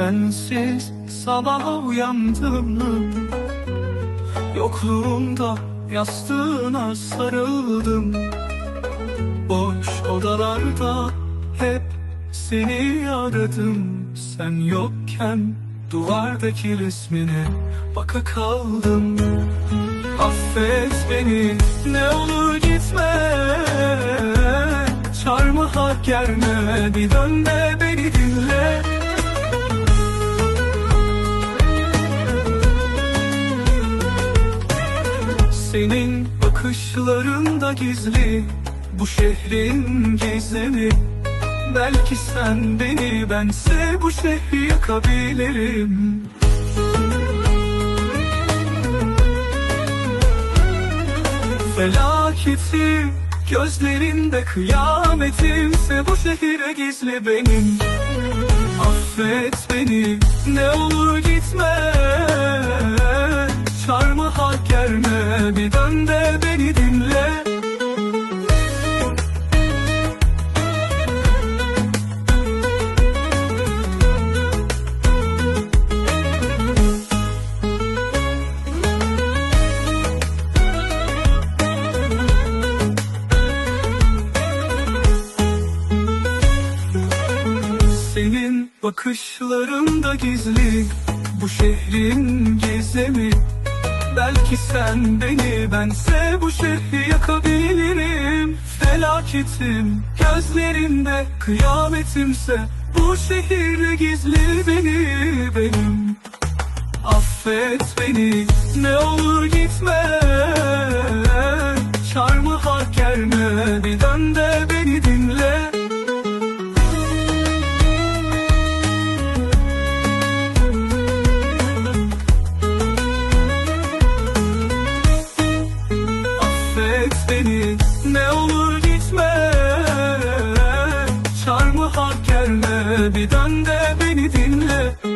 Sensiz sabaha uyandım. Yokluğunda yastığına sarıldım. Boş odalarda hep seni aradım. Sen yokken duvardaki resmine baka kaldım. Affet beni ne olur gitme. Çarmıha hak gelme bir dön de beni dinle Senin bakışlarında gizli Bu şehrin gizemi. Belki sen beni bense bu şehri yakabilirim. Felaketi gözlerinde kıyametimse bu şehire gizli benim. Affet beni ne olur gitme bir dön de beni dinle. Senin bakışlarında gizli Bu şehrin gizemi Belki sen beni bense bu şehri yakabilirim. Felaketim gözlerinde kıyametimse Bu şehirde gizli beni benim. Affet beni ne olur gitme. Çarmıha hak gelme bir dön de beni dinle Gelme bir dön de beni dinle